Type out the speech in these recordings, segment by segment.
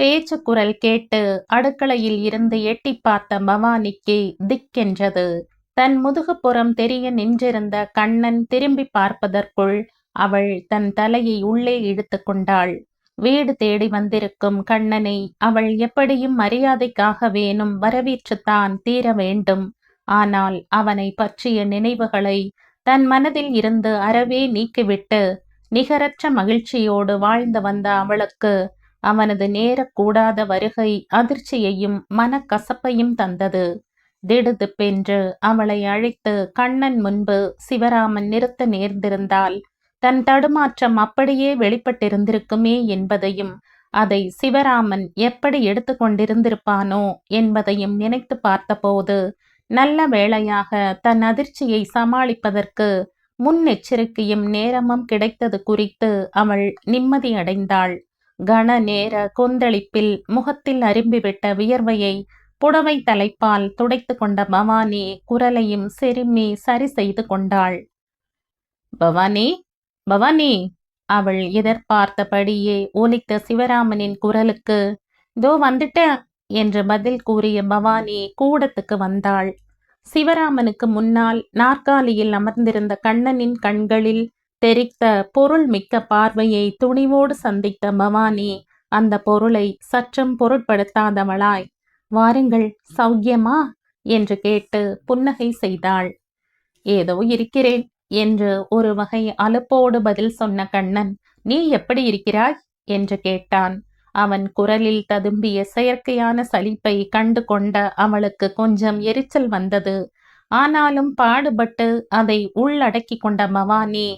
பேச்சு குரல் கேட்டு அடுக்களையில் இருந்து எட்டி பார்த்த பவானிக்கு திக்கென்றது. தன் முதுகுப்புறம் தெரிய நின்றிருந்த கண்ணன் திரும்பி பார்ப்பதற்குள் அவள் தன் தலையை உள்ளே இழுத்து கொண்டாள். வீடு தேடி வந்திருக்கும் கண்ணனை அவள் எப்படியும் மரியாதைக்காக வேணும் வரவேற்றுத்தான் தீர வேண்டும். ஆனால் அவனை பற்றிய நினைவுகளை தன் மனதில் இருந்து அறவே நீக்கிவிட்டு நிகரற்ற மகிழ்ச்சியோடு வாழ்ந்து வந்த அவளுக்கு அவனது நேரக்கூடாத வருகை அதிர்ச்சியையும் மனக்கசப்பையும் தந்தது. திடுதிப்பென்று அவளை அழைத்து கண்ணன் முன்பு சிவராமன் நிறுத்த நேர்ந்திருந்தால் தன் தடுமாற்றம் அப்படியே வெளிப்பட்டிருந்திருக்குமே என்பதையும் அதை சிவராமன் எப்படி எடுத்து கொண்டிருந்திருப்பானோ என்பதையும் நினைத்து பார்த்தபோது நல்ல வேளையாக தன் அதிர்ச்சியை சமாளிப்பதற்கு முன்னெச்சரிக்கையும் நேரமும் கிடைத்தது குறித்து அவள் நிம்மதியடைந்தாள் கன நேர கொந்தளிப்பில் முகத்தில் அரும்பிவிட்ட வியர்வையை புடவை தலைப்பால் துடைத்து கொண்ட பவானி குரலையும் செருமி சரி செய்து கொண்டாள். பவானி பவானி அவள் எதிர்பார்த்தபடியே ஒலித்த சிவராமனின் குரலுக்கு தோ வந்துட்டேன் என்று பதில் கூறிய பவானி கூடத்துக்கு வந்தாள். சிவராமனுக்கு முன்னால் நாற்காலியில் அமர்ந்திருந்த கண்ணனின் கண்களில் தெரித்த பொருள் மிக்க பார்வையை துணிவோடு சந்தித்த பவானி அந்த பொருளை சற்றும் பொருட்படுத்தாதவளாய் வாருங்கள் சௌக்கியமா? என்று கேட்டு புன்னகை செய்தாள். ஏதோ இருக்கிறேன் என்று ஒரு வகை அலுப்போடு பதில் சொன்ன கண்ணன் நீ எப்படி இருக்கிறாய்? என்று கேட்டான். அவன் குரலில் ததும்பிய செயற்கையான சலிப்பை கண்டு கொண்ட அவளுக்கு கொஞ்சம் எரிச்சல் வந்தது. ஆனாலும் பாடுபட்டு அதை உள்ளடக்கி கொண்ட பவானி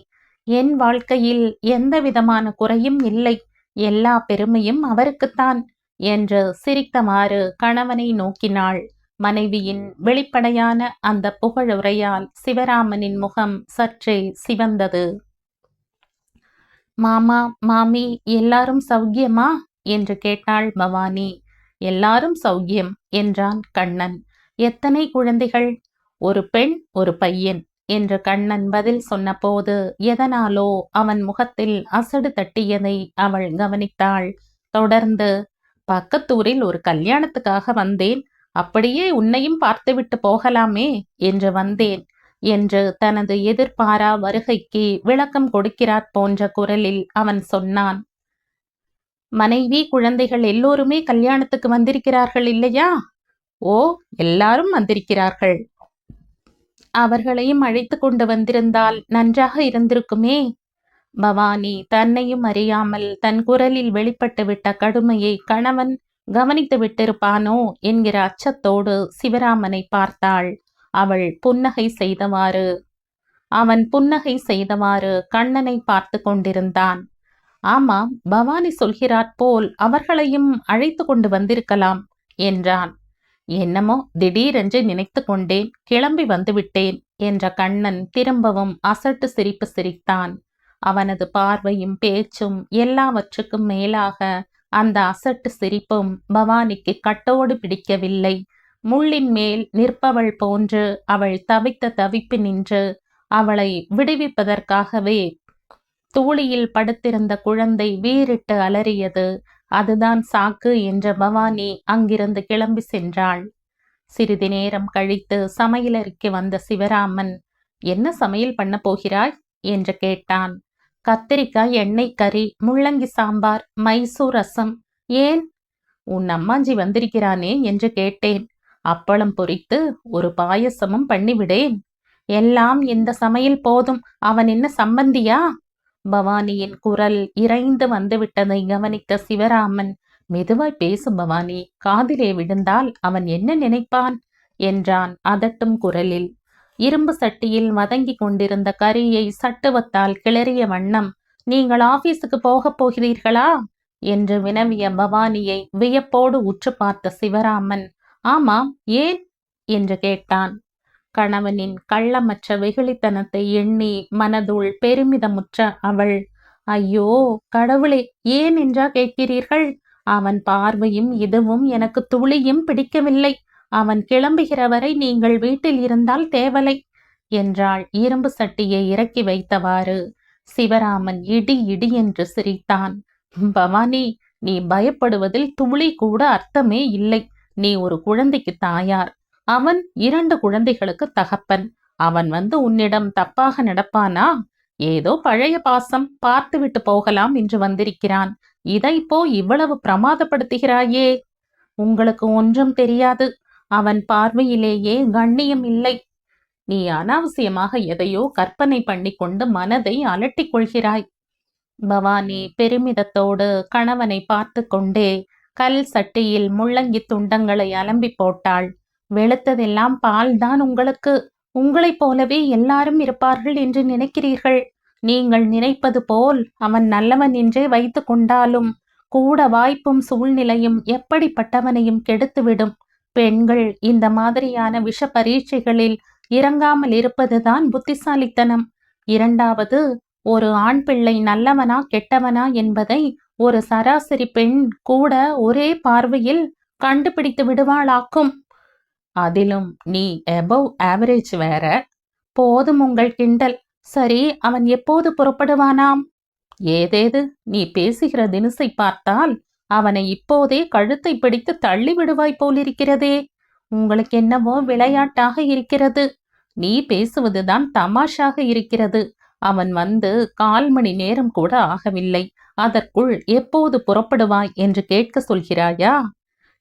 என் வாழ்க்கையில் எந்த விதமான குறையும் இல்லை. எல்லா பெருமையும் அவருக்குத்தான் என்று சிரித்தமாறு கணவனை நோக்கினாள். மனைவியின் வெளிப்படையான அந்த புகழுரையால் சிவராமனின் முகம் சற்றே சிவந்தது. மாமா மாமி எல்லாரும் சௌக்கியமா? என்று கேட்டாள் பவானி. எல்லாரும் சௌக்கியம் என்றான் கண்ணன். எத்தனை குழந்தைகள்? ஒரு பெண் ஒரு பையன் என்று கண்ணன் பதில் சொன்னபோது எதனாலோ அவன் முகத்தில் அசடு தட்டியதை அவள் கவனித்தாள். தொடர்ந்து பக்கத்தூரில் ஒரு கல்யாணத்துக்காக வந்தேன். அப்படியே உன்னையும் பார்த்துவிட்டு போகலாமே என்று வந்தேன். என்று தனது எதிர்பாரா வருகைக்கு விளக்கம் கொடுக்கிறார் போன்ற குரலில் அவன் சொன்னான். மனைவி குழந்தைகள் எல்லோருமே கல்யாணத்துக்கு வந்திருக்கிறார்கள் இல்லையா? ஓ எல்லாரும் வந்திருக்கிறார்கள். அவர்களையும் அழைத்து கொண்டு வந்திருந்தால் நன்றாக இருந்திருக்குமே. பவானி தன்னையும் அறியாமல் தன் குரலில் வெளிப்பட்டுவிட்ட கடுமையை கணவன் கவனித்து விட்டிருப்பானோ என்கிற அச்சத்தோடு சிவராமனை பார்த்தாள். அவள் புன்னகை செய்தவாறு அவன் புன்னகை செய்தவாறு கண்ணனை பார்த்து கொண்டிருந்தான். ஆமாம் பவானி சொல்கிறாற் போல் அவர்களையும் அழைத்து கொண்டு வந்திருக்கலாம் என்றான். என்னமோ திடீரென்று நினைத்து கொண்டேன் கிளம்பி வந்துவிட்டேன் என்ற கண்ணன் திரும்பவும் அசட்டு சிரிப்பு சிரித்தான். அவனது பார்வையும் பேச்சும் எல்லாவற்றுக்கும் மேலாக அந்த அசட்டு சிரிப்பும் பவானிக்கு கட்டோடு பிடிக்கவில்லை. முள்ளின் மேல் நிற்பவள் போன்று அவள் தவித்த தவிப்பு நின்று அவளை விடுவிப்பதற்காகவே தூளியில் படுத்திருந்த குழந்தை வீறிட்டு அலறியது. அதுதான் சாக்கு என்ற பவானி அங்கிருந்து கிளம்பி சென்றாள். சிறிது நேரம் கழித்து சமையலறைக்கு வந்த சிவராமன் என்ன சமையல் பண்ண போகிறாய்? என்று கேட்டான். கத்திரிக்காய் எண்ணெய் கறி முள்ளங்கி சாம்பார் மைசூர் ரசம். ஏன்? உன் அம்மாஞ்சி வந்திருக்கிறானே என்று கேட்டேன். அப்பளம் பொறித்து ஒரு பாயசமும் பண்ணிவிடேன். எல்லாம் இந்த சமையல் போதும். அவன் என்ன சம்பந்தியா? பவானியின் குரல் இறைந்து வந்துவிட்டதை கவனித்த சிவராமன் மெதுவாய் பேசு பவானி காதிலே விழுந்தால் அவன் என்ன நினைப்பான்? என்றான் அதட்டும் குரலில். இரும்பு சட்டியில் வதங்கி கொண்டிருந்த கரியை சட்டுவத்தால் கிளறிய வண்ணம் நீங்கள் ஆபீஸுக்கு போகப் போகிறீர்களா? என்று வினவிய பவானியை வியப்போடு உற்று பார்த்த சிவராமன் ஆமாம் ஏன்? என்று கேட்டான். கணவனின் கள்ளமற்ற வெகுளித்தனத்தை எண்ணி மனதுள் பெருமிதமுற்ற அவள் ஐயோ கடவுளே ஏன் என்றா கேட்கிறீர்கள்? அவன் பார்வையும் இதுவும் எனக்கு துளியும் பிடிக்கவில்லை. அவன் கிளம்புகிற வரை நீங்கள் வீட்டில் இருந்தால் தேவலை என்றாள் இரும்பு சட்டியை இறக்கி வைத்தவாறு. சிவராமன் இடி இடி என்று சிரித்தான். பவானி நீ பயப்படுவதில் துளி கூட அர்த்தமே இல்லை. நீ ஒரு குழந்தைக்கு தாயார். அவன் இரண்டு குழந்தைகளுக்கு தகப்பன். அவன் வந்து உன்னிடம் தப்பாக நடப்பானா? ஏதோ பழைய பாசம் பார்த்துவிட்டு போகலாம் என்று வந்திருக்கிறான். இதை போ இவ்வளவு பிரமாதப்படுத்துகிறாயே. உங்களுக்கு ஒன்றும் தெரியாது. அவன் பார்வையிலேயே கண்ணியம் இல்லை. நீ அனாவசியமாக எதையோ கற்பனை பண்ணிக்கொண்டு மனதை அலட்டிக் கொள்கிறாய். பவானி பெருமிதத்தோடு கணவனை பார்த்து கொண்டே கல் சட்டியில் முள்ளங்கி துண்டங்களை அலம்பி போட்டாள். வெளுத்ததெல்லாம் பால்தான் உங்களுக்கு. உங்களைப் போலவே எல்லாரும் இருப்பார்கள் என்று நினைக்கிறீர்கள். நீங்கள் நினைப்பது போல் அவன் நல்லவன் என்றே வைத்து கொண்டாலும் கூட வாய்ப்பும் சூழ்நிலையும் எப்படிப்பட்டவனையும் கெடுத்துவிடும். பெண்கள் இந்த மாதிரியான விஷ பரீட்சைகளில் இறங்காமல் இருப்பதுதான் புத்திசாலித்தனம். இரண்டாவது ஒரு ஆண் பிள்ளை நல்லவனா கெட்டவனா என்பதை ஒரு சராசரி பெண் கூட ஒரே பார்வையில் கண்டுபிடித்து விடுவாளாக்கும். அதிலும் நீ எபவ் ஆவரேஜ் வேற. போதும் உங்கள் கிண்டல். சரி அவன் எப்போது புறப்படுவானாம்? ஏதேது? நீ பேசுகிற தினசை பார்த்தால் அவனை இப்போதே கழுத்தை பிடித்து தள்ளி விடுவாய் போலிருக்கிறதே. உங்களுக்கு என்னவோ விளையாட்டாக இருக்கிறது. நீ பேசுவதுதான் தமாஷாக இருக்கிறது. அவன் வந்து கால் மணி நேரம் கூட ஆகவில்லை. அதற்குள் எப்போது புறப்படுவாய் என்று கேட்க சொல்கிறாயா?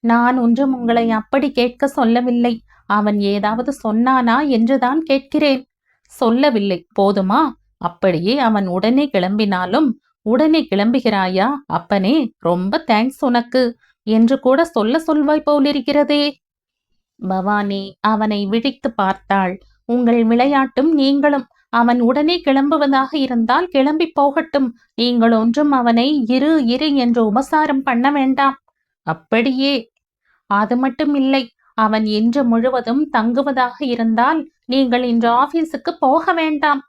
நான் ஒன்றும் உங்களை அப்படி கேட்க சொல்லவில்லை. அவன் ஏதாவது சொன்னானா என்றுதான் கேட்கிறேன். சொல்லவில்லை. போதுமா? அப்படியே அவன் உடனே கிளம்பினாலும் உடனே கிளம்புகிறாயா? அப்பனே ரொம்ப தேங்க்ஸ் உனக்கு. என்று கூட சொல்ல சொல்வாய் போலிருக்கிறதே. பவானி அவனை விழித்து பார்த்தாள். உங்கள் விளையாட்டும் நீங்களும். அவன் உடனே கிளம்புவதாக இருந்தால் கிளம்பி போகட்டும். நீங்கள் ஒன்றும் அவனை இரு இரு என்று உபசாரம் பண்ண வேண்டாம். அப்படியே அது மட்டும் இல்லை அவன் இன்று முழுவதும் தங்குவதாக இருந்தால் நீங்கள் இன்று ஆபீஸுக்கு போக வேண்டாம்.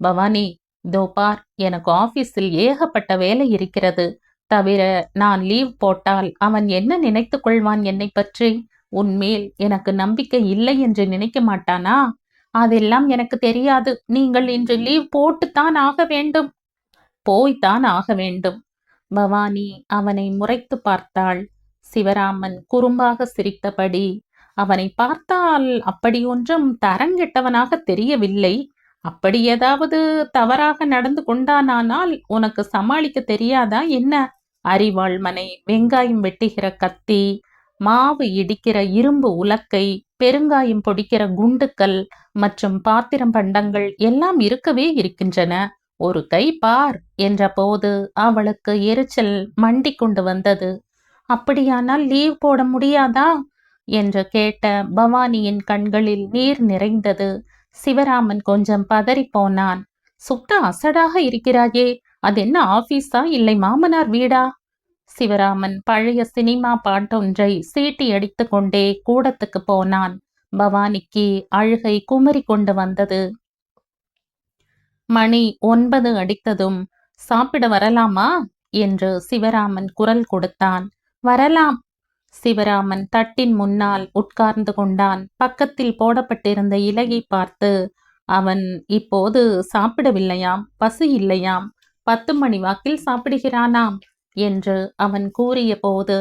பவானி தோபார் எனக்கு ஆபீஸில் ஏகப்பட்ட வேலை இருக்கிறது. தவிர நான் லீவ் போட்டால் அவன் என்ன நினைத்துக் கொள்வான் என்னை பற்றி? உன்மேல் எனக்கு நம்பிக்கை இல்லை என்று நினைக்க மாட்டானா? அதெல்லாம் எனக்கு தெரியாது. நீங்கள் இன்று லீவ் போட்டுத்தான் ஆக வேண்டும். போய்த்தான் ஆக வேண்டும். பவானி அவனை முறைத்து பார்த்தாள். சிவராமன் குறும்பாக சிரித்தபடி அவனை பார்த்தால் அப்படி ஒன்றும் தரங்கெட்டவனாக தெரியவில்லை. அப்படி ஏதாவது தவறாக நடந்து கொண்டானானால் உனக்கு சமாளிக்க தெரியாதா என்ன அரிவாள் மனை வெங்காயம் வெட்டுகிற கத்தி மாவு இடிக்கிற இரும்பு உலக்கை பெருங்காயம் பொடிக்கிற குண்டுக்கள் மற்றும் பாத்திரம் பண்டங்கள் எல்லாம் இருக்கவே இருக்கின்றன. ஒரு கை பார் என்ற போது அவளுக்கு எரிச்சல் மண்டி கொண்டு வந்தது. அப்படியானால் லீவ் போட முடியாதா? என்று கேட்ட பவானியின் கண்களில் நீர் நிறைந்தது. சிவராமன் கொஞ்சம் பதறிப்போனான். சுத்த அசடாக இருக்கிறாயே அது என்ன ஆபீஸா இல்லை மாமனார் வீடா? சிவராமன் பழைய சினிமா பாட்டொன்றை சீட்டி அடித்து கொண்டே கூடத்துக்கு போனான். பவானிக்கு அழுகை குமரி கொண்டு வந்தது. மணி ஒன்பது அடித்ததும் சாப்பிட வரலாமா? என்று சிவராமன் குரல் கொடுத்தான். வரலாம். சிவராமன் தட்டின் முன்னால் உட்கார்ந்து கொண்டான். பக்கத்தில் போடப்பட்டிருந்த இலையை பார்த்து அவன் இப்போது சாப்பிடவில்லையாம் பசி இல்லையாம் பத்து மணி வாக்கில் சாப்பிடுகிறானாம் என்று அவன் கூறிய போது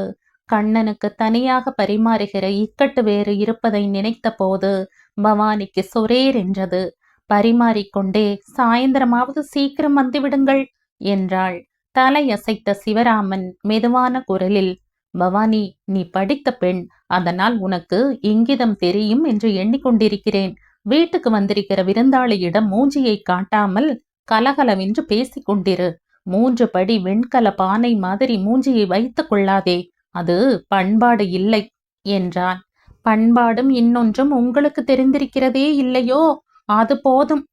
கண்ணனுக்கு தனியாக பரிமாறுகிற இக்கட்டு வேறு இருப்பதை நினைத்த போது பவானிக்கு சொரேர் என்றது. பரிமாறிக்கொண்டே சாயந்தரமாவது சீக்கிரம் வந்துவிடுங்கள் என்றாள். தலையசைத்த சிவராமன் மெதுவான குரலில் பவானி நீ படித்த பெண் அதனால் உனக்கு இங்கிதம் தெரியும் என்று எண்ணிக்கொண்டிருக்கிறேன். வீட்டுக்கு வந்திருக்கிற விருந்தாளியிடம் மூஞ்சியை காட்டாமல் கலகலவென்று பேசிக் கொண்டிரு. மூன்று படி வெண்கல பானை மாதிரி மூஞ்சியை வைத்துக் கொள்ளாதே அது பண்பாடு இல்லை என்றான். பண்பாடும் இன்னொன்றும் உங்களுக்கு தெரிந்திருக்கிறதே இல்லையோ? அது போதும்.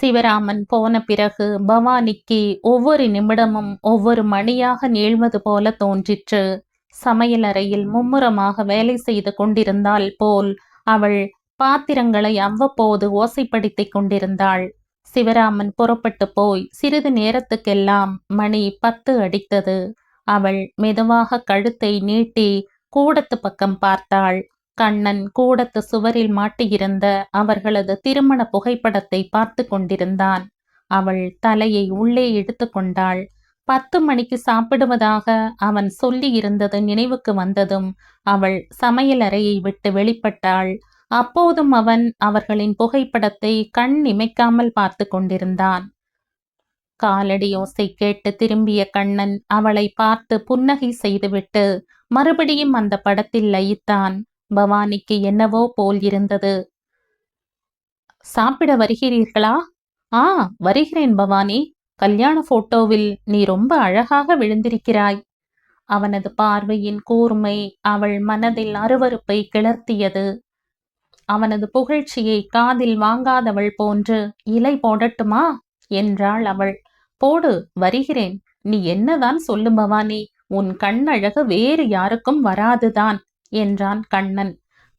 சிவராமன் போன பிறகு பவானிக்கு ஒவ்வொரு நிமிடமும் ஒவ்வொரு மணியாக நீள்வது போல தோன்றிற்று. சமையலறையில் மும்முரமாக வேலை செய்து கொண்டிருந்தால் போல் அவள் பாத்திரங்களை அவ்வப்போது ஓசைப்படுத்திக் கொண்டிருந்தாள். சிவராமன் புறப்பட்டு போய் சிறிது நேரத்துக்கெல்லாம் மணி பத்து அடித்தது. அவள் மெதுவாக கழுத்தை நீட்டி கூடத்து பக்கம் பார்த்தாள். கண்ணன் கூடத்து சுவரில் மாட்டியிருந்த அவர்களது திருமண புகைப்படத்தை பார்த்து கொண்டிருந்தான். அவள் தலையை உள்ளே எடுத்துக்கொண்டாள் பத்து மணிக்கு சாப்பிடுவதாக அவன் சொல்லி இருந்தது நினைவுக்கு வந்ததும் அவள் சமையலறையை விட்டு வெளிப்பட்டாள். அப்போதும் அவன் அவர்களின் புகைப்படத்தை கண் இமைக்காமல் பார்த்து கொண்டிருந்தான். காலடி ஓசை கேட்டு திரும்பிய கண்ணன் அவளை பார்த்து புன்னகை செய்துவிட்டு மறுபடியும் அந்த படத்தில் லயித்தான். பவானிக்கு என்னவோ போல் இருந்தது. சாப்பிட வருகிறீர்களா? ஆ வருகிறேன் பவானி. கல்யாண போட்டோவில் நீ ரொம்ப அழகாக விழுந்திருக்கிறாய். அவனது பார்வையின் கூர்மை அவள் மனதில் அருவருப்பை கிளர்த்தியது. அவனது புகழ்ச்சியை காதில் வாங்காதவள் போன்று இலை போடட்டுமா? என்றாள் அவள். போடு வருகிறேன். நீ என்னதான் சொல்லு பவானி உன் கண்ணழகு வேறு யாருக்கும் வராதுதான். என்றான் கண்ணன்.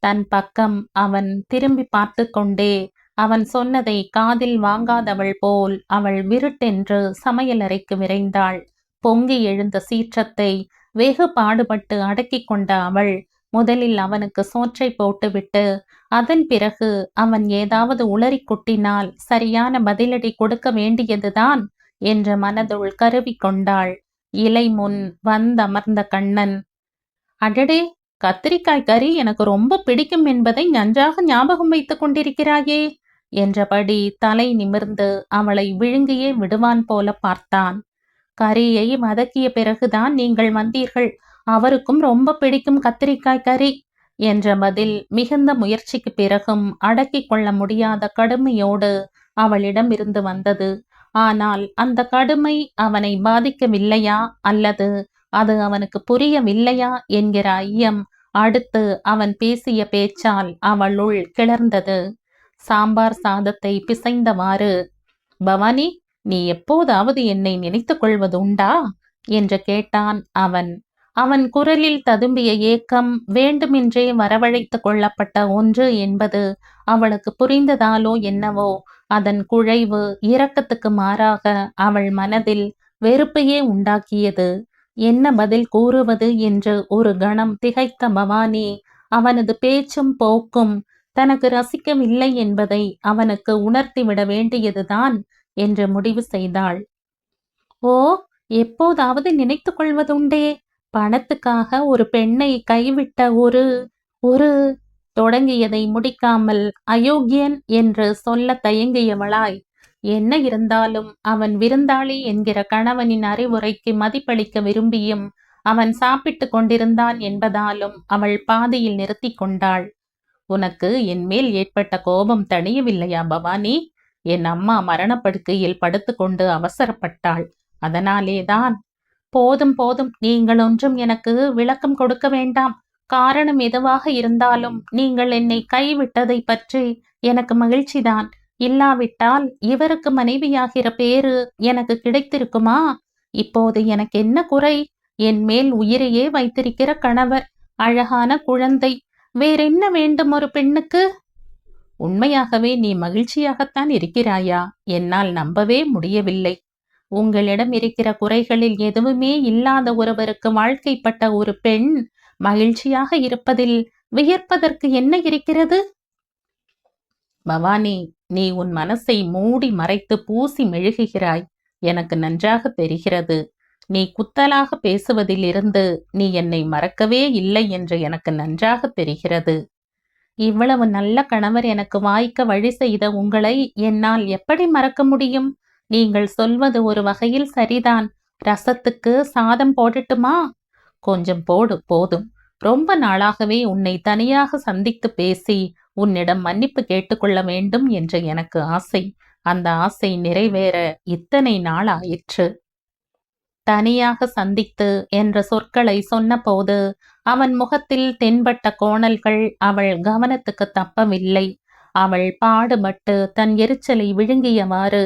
தன் பக்கம் அவன் திரும்பி பார்த்து கொண்டே அவன் சொன்னதை காதில் வாங்காதவள் போல் அவள் விருட்டென்று சமையலறைக்கு விரைந்தாள். பொங்கி எழுந்த சீற்றத்தை வெகு பாடுபட்டு அடக்கிக் கொண்ட அவள் முதலில் அவனுக்கு சோற்றை போட்டுவிட்டு அதன் பிறகு அவன் ஏதாவது உளறி குட்டினால் சரியான பதிலடி கொடுக்க வேண்டியதுதான்? என்ற மனதுள் கருவி கொண்டாள். இலை முன் வந்தமர்ந்த கண்ணன் அடடே! கத்திரிக்காய் கறி எனக்கு ரொம்ப பிடிக்கும் என்பதை நன்றாக ஞாபகம் வைத்துக் கொண்டிருக்கிறாயே என்றபடி தலை நிமிர்ந்து அவளை விழுங்கியே விடுவான் போல பார்த்தான். கறியை வதக்கிய பிறகுதான் நீங்கள் வந்தீர்கள். அவருக்கும் ரொம்ப பிடிக்கும் கத்திரிக்காய் கறி என்ற பதில் மிகுந்த முயற்சிக்கு பிறகும் அடக்கிக் கொள்ள முடியாத கடுமையோடு அவளிடம் இருந்து வந்தது. ஆனால் அந்த கடுமை அவனை பாதிக்கவில்லையா அல்லது அது அவனுக்கு புரியவில்லையா என்கிற ஐயம் அடுத்து அவன் பேசிய பேச்சால் அவளுள் கிளர்ந்தது. சாம்பார் சாதத்தை பிசைந்தவாறு பவானி நீ எப்போதாவது என்னை நினைத்துக் கொள்வது உண்டா? என்று கேட்டான் அவன். அவன் குரலில் ததும்பிய ஏக்கம் வேண்டுமென்றே வரவழைத்து கொள்ளப்பட்ட ஒன்று என்பது அவளுக்கு புரிந்ததாலோ என்னவோ அதன் குழைவு இரக்கத்துக்கு மாறாக அவள் மனதில் வெறுப்பையே உண்டாக்கியது. என்ன பதில் கூறுவது என்று ஒரு கணம் திகைத்த பவானி அவனது பேச்சும் போக்கும் தனக்கு ரசிக்கவில்லை என்பதை அவனுக்கு உணர்த்திவிட வேண்டியதுதான் என்று முடிவு செய்தாள். ஓ எப்போதாவது நினைத்து கொள்வதுண்டே? பணத்துக்காக ஒரு பெண்ணை கைவிட்ட ஒரு ஒரு தொடங்கியதை முடிக்காமல் அயோக்கியன் என்று சொல்ல தயங்கியவளாய். என்ன இருந்தாலும் அவன் விருந்தாளி என்கிற கணவனின் அறிவுரைக்கு மதிப்பளிக்க விரும்பியும் அவன் சாப்பிட்டு கொண்டிருந்தான் என்பதாலும் அவள் பாதையில் நிறுத்தி கொண்டாள். உனக்கு என் மேல் ஏற்பட்ட கோபம் தணியவில்லையா பவானி? என் அம்மா மரணப்படுக்கையில் படுத்துக்கொண்டு அவசரப்பட்டாள். அதனாலேதான். போதும் போதும். நீங்கள் ஒன்றும் எனக்கு விளக்கம் கொடுக்க வேண்டாம். காரணம் எதுவாக இருந்தாலும் நீங்கள் என்னை கைவிட்டதை பற்றி எனக்கு மகிழ்ச்சிதான். இல்லாவிட்டால் இவருக்கு மனைவியாகிற பேரு எனக்கு கிடைத்திருக்குமா? இப்போது எனக்கு என்ன குறை? என் மேல் உயிரையே வைத்திருக்கிற கணவர் அழகான குழந்தை வேறென்ன வேண்டும் ஒரு பெண்ணுக்கு? உண்மையாகவே நீ மகிழ்ச்சியாகத்தான் இருக்கிறாயா? என்னால் நம்பவே முடியவில்லை. உங்களிடம் இருக்கிற குறைகளில் எதுவுமே இல்லாத ஒருவருக்கு வாழ்க்கைப்பட்ட ஒரு பெண் மகிழ்ச்சியாக இருப்பதில் வியர்ப்பதற்கு என்ன இருக்கிறது? பவானி நீ உன் மனசை மூடி மறைத்து பூசி மெழுகுகிறாய். எனக்கு நன்றாக தெரிகிறது. நீ குத்தலாக பேசுவதிலிருந்து நீ என்னை மறக்கவே இல்லை என்று எனக்கு நன்றாக தெரிகிறது. இவ்வளவு நல்ல கணவர் எனக்கு வாய்க்க வழி செய்த உங்களை என்னால் எப்படி மறக்க முடியும்? நீங்கள் சொல்வது ஒரு வகையில் சரிதான். ரசத்துக்கு சாதம் போடட்டுமா? கொஞ்சம் போடு போதும். ரொம்ப நாளாகவே உன்னை தனியாக சந்தித்து பேசி உன்னிடம் மன்னிப்பு கேட்டுக்கொள்ள வேண்டும் என்று எனக்கு ஆசை. அந்த ஆசை நிறைவேற இத்தனை நாள் ஆயிற்று. தனியாக சந்தித்து என்ற சொற்களை சொன்னபோது அவன் முகத்தில் தென்பட்ட கோணல்கள் அவள் கவனத்துக்கு தப்பவில்லை. அவள் பாடுபட்டு தன் எரிச்சலை விழுங்கியவாறு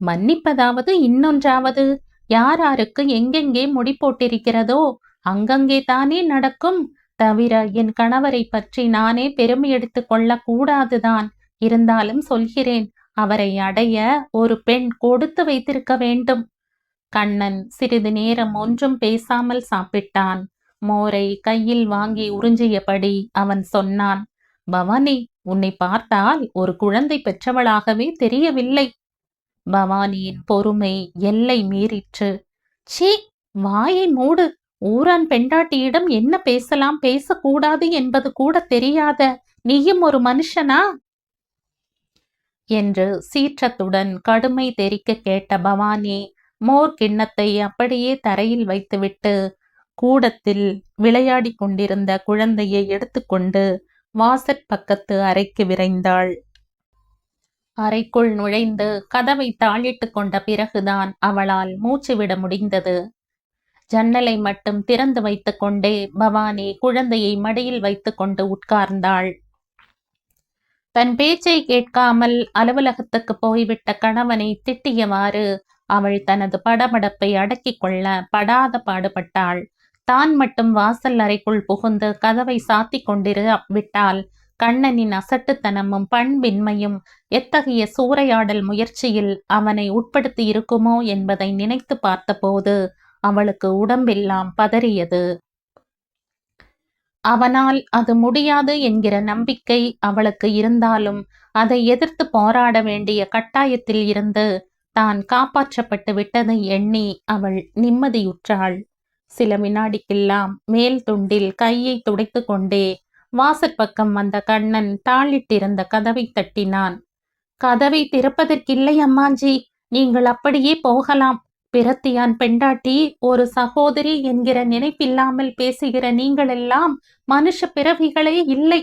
மன்னிப்பதாவது இன்னொன்றாவது? யாராருக்கு எங்கெங்கே முடி போட்டிருக்கிறதோ அங்கங்கே தானே நடக்கும்? தவிர என் கணவரை பற்றி நானே பெருமை எடுத்துக் கொள்ளக் கூடாதுதான். இருந்தாலும் சொல்கிறேன் அவரை அடைய ஒரு பெண் கொடுத்து வைத்திருக்க வேண்டும். கண்ணன் சிறிது நேரம் ஒன்றும் பேசாமல் சாப்பிட்டான். மோரை கையில் வாங்கி உறிஞ்சியபடி அவன் சொன்னான் பவானி உன்னை பார்த்தால் ஒரு குழந்தை பெற்றவளாகவே தெரியவில்லை. பவானியின் பொறுமை எல்லை மீறிற்று. சீ வாயை மூடு. ஊரான் பெண்டாட்டியிடம் என்ன பேசலாம்? பேசக்கூடாது என்பது கூட தெரியாத நீயும் ஒரு மனுஷனா? என்று சீற்றத்துடன் கடுமை தெரிக்க கேட்ட பவானி மோர் கிண்ணத்தை அப்படியே தரையில் வைத்துவிட்டு கூடத்தில் விளையாடிக் கொண்டிருந்த குழந்தையை எடுத்துக்கொண்டு வாசற் பக்கத்து அறைக்கு விரைந்தாள். அறைக்குள் நுழைந்து கதவை தாளிட்டு கொண்ட பிறகுதான் அவளால் மூச்சு விட முடிந்தது. ஜன்னலை மட்டும் திறந்து வைத்துக் கொண்டே பவானி குழந்தையை மடியில் வைத்துக்கொண்டு உட்கார்ந்தாள். தன் பேச்சை கேட்காமல் அலுவலகத்துக்கு போய்விட்ட கணவனை திட்டியவாறு அவள் தனது படபடப்பை அடக்கிக் கொள்ள படாத பாடுபட்டாள். தான் மட்டும் வாசல் அறைக்குள் புகுந்து கதவை சாத்திக் கொண்டிரு விட்டால் கண்ணனின் அசட்டுத்தனமும் பண்பின்மையும் எத்தகைய சூறையாடல் முயற்சியில் அவனை உட்படுத்தி இருக்குமோ என்பதை நினைத்து பார்த்தபோது அவளுக்கு உடம்பெல்லாம் பதறியது. அவனால் அது முடியாது என்கிற நம்பிக்கை அவளுக்கு இருந்தாலும் அதை எதிர்த்து போராட வேண்டிய கட்டாயத்தில் இருந்து தான் காப்பாற்றப்பட்டு விட்டதை எண்ணி அவள் நிம்மதியுற்றாள். சில வினாடிக்கெல்லாம் மேல் துண்டில் கையை துடைத்து கொண்டே வாசற்பக்கம் வந்த கண்ணன் தாளிட்டிருந்த கதவை தட்டினான். கதவை திறப்பதற்கில்லை அம்மாஞ்சி நீங்கள் அப்படியே போகலாம். பிரத்தியான் பெண்டாட்டி ஒரு சகோதரி என்கிற நினைப்பில்லாமல் பேசுகிற நீங்களெல்லாம் மனுஷ பிறவிகளே இல்லை.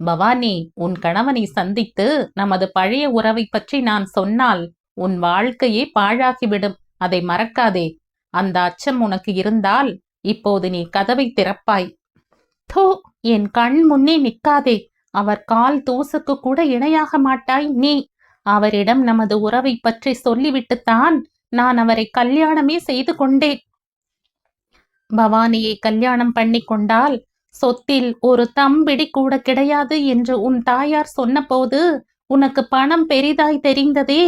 பவானி உன் கணவனை சந்தித்து நமது பழைய உறவை பற்றி நான் சொன்னால் உன் வாழ்க்கையே பாழாகிவிடும். அதை மறக்காதே. அந்த அச்சம் உனக்கு இருந்தால் இப்போது நீ கதவை திறப்பாய். தோ என் கண் முன்னே நிற்காதே. அவர் கால் தூசுக்கு கூட இணையாக மாட்டாய். நீ அவரிடம் நமது உறவை பற்றி சொல்லிவிட்டுத்தான் நான் அவரை கல்யாணமே செய்து கொண்டேன். பவானியை கல்யாணம் பண்ணி கொண்டால் சொத்தில் ஒரு தம்பிடி கூட கிடையாது என்று உன் தாயார் சொன்னபோது உனக்கு பணம் பெரிதாய் தெரிந்ததே.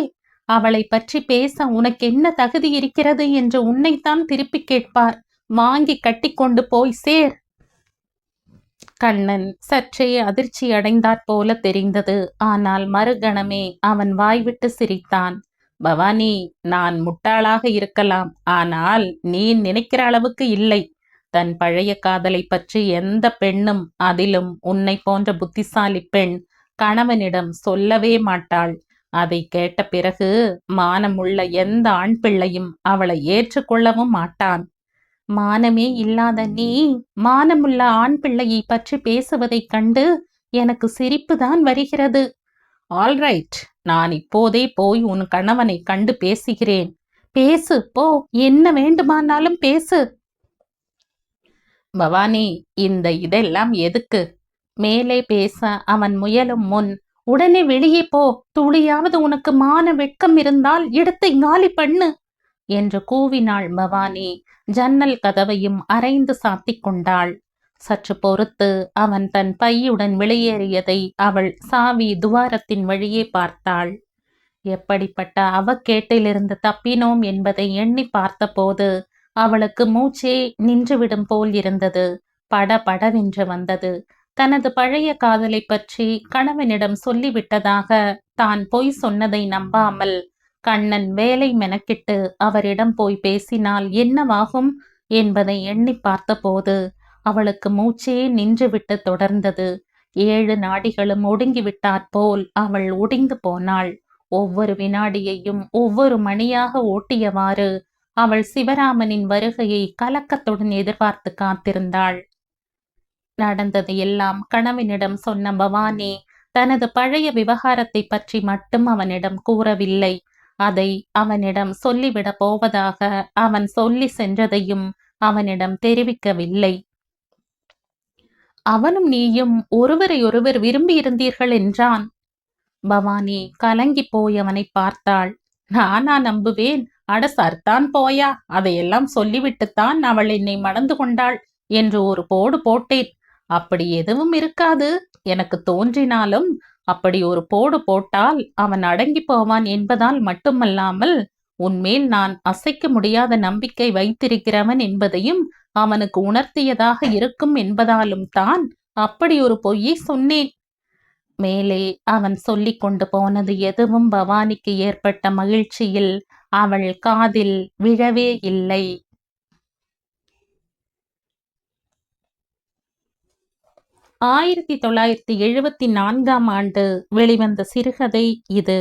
அவளை பற்றி பேச உனக்கு என்ன தகுதி இருக்கிறது என்று உன்னைத்தான் திருப்பி கேட்பார். வாங்கி கட்டிக்கொண்டு போய் சேர். கண்ணன் சற்றே அதிர்ச்சி அடைந்தாற் போல தெரிந்தது. ஆனால் மறுகணமே அவன் வாய்விட்டு சிரித்தான். பவானி நான் முட்டாளாக இருக்கலாம். ஆனால் நீ நினைக்கிற அளவுக்கு இல்லை. தன் பழைய காதலை பற்றி எந்த பெண்ணும் அதிலும் உன்னை போன்ற புத்திசாலி பெண் கணவனிடம் சொல்லவே மாட்டாள். அதை கேட்ட பிறகு மானமுள்ள எந்த ஆண் பிள்ளையும் அவளை ஏற்றுக்கொள்ளவும் மாட்டான். மானமே இல்லாத நீ மானமுள்ள ஆண் பிள்ளையை பற்றி பேசுவதைக் கண்டு எனக்கு சிரிப்புதான் வருகிறது. ஆல்ரைட் நான் இப்போதே போய் உன் கணவனை கண்டு பேசுகிறேன். பேசு போ. என்ன வேண்டுமானாலும் பேசு. பவானி இந்த இதெல்லாம் எதுக்கு? மேலே பேச அவன் முயலும் முன் உடனே வெளியே போ. துளியாவது உனக்கு மான வெட்கம் இருந்தால் இடத்தை காலி பண்ணு என்று கூவினாள் பவானி. ஜன்னல் கதவையும் அரைந்து சாத்திக் கொண்டாள். சற்று பொறுத்து அவன் தன் பையுடன் வெளியேறியதை அவள் சாவி துவாரத்தின் வழியே பார்த்தாள். எப்படிப்பட்ட அவக்கேட்டிலிருந்து தப்பினோம் என்பதை எண்ணி பார்த்தபோது அவளுக்கு மூச்சே நின்றுவிடும் போல் இருந்தது. பட படவென்று வந்தது. தனது பழைய காதலை பற்றி கணவனிடம் சொல்லிவிட்டதாக தான் பொய் சொன்னதை நம்பாமல் கண்ணன் வேலை மெனக்கிட்டு அவரிடம் போய் பேசினால் என்னவாகும் என்பதை எண்ணி பார்த்தபோது அவளுக்கு மூச்சே நின்றுவிட்டு தொடர்ந்தது. ஏழு நாடிகளும் ஒடுங்கிவிட்டாற்போல் அவள் ஒடிந்து போனாள். ஒவ்வொரு வினாடியையும் ஒவ்வொரு மணியாக ஓட்டியவாறு அவள் சிவராமனின் வருகையை கலக்கத்துடன் எதிர்பார்த்து காத்திருந்தாள். நடந்தது எல்லாம் கணவனிடம் சொன்ன பவானி தனது பழைய விவகாரத்தை பற்றி மட்டும் அவனிடம் கூறவில்லை. அதை அவனிடம் சொல்லிவிடப் போவதாக அவன் சொல்லி சென்றதையும் அவனிடம் தெரிவிக்கவில்லை. அவனும் நீயும் ஒருவரை ஒருவர் விரும்பியிருந்தீர்கள் என்றான். பவானி கலங்கி போய் அவனை பார்த்தாள். நானா நம்புவேன். அட சர்தான் போயா. அதையெல்லாம் சொல்லிவிட்டுத்தான் அவள் என்னை மணந்து கொண்டாள் என்று ஒரு போடு போட்டேன். அப்படி எதுவும் இருக்காது. எனக்கு தோன்றினாலும் அப்படி ஒரு போடு போட்டால் அவன் அடங்கி போவான் என்பதால் மட்டுமல்லாமல் உன்மேல் நான் அசைக்க முடியாத நம்பிக்கை வைத்திருக்கிறவன் என்பதையும் அவனுக்கு உணர்த்தியதாக இருக்கும் என்பதாலும் தான் அப்படி ஒரு பொய்யை சொன்னேன். மேலே அவன் சொல்லிக் கொண்டு போனது எதுவும் பவானிக்கு ஏற்பட்ட மகிழ்ச்சியில் அவள் காதில் விழவே இல்லை. ஆயிரத்தி தொள்ளாயிரத்தி எழுபத்தி நான்காம் ஆண்டு வெளிவந்த சிறுகதை இது.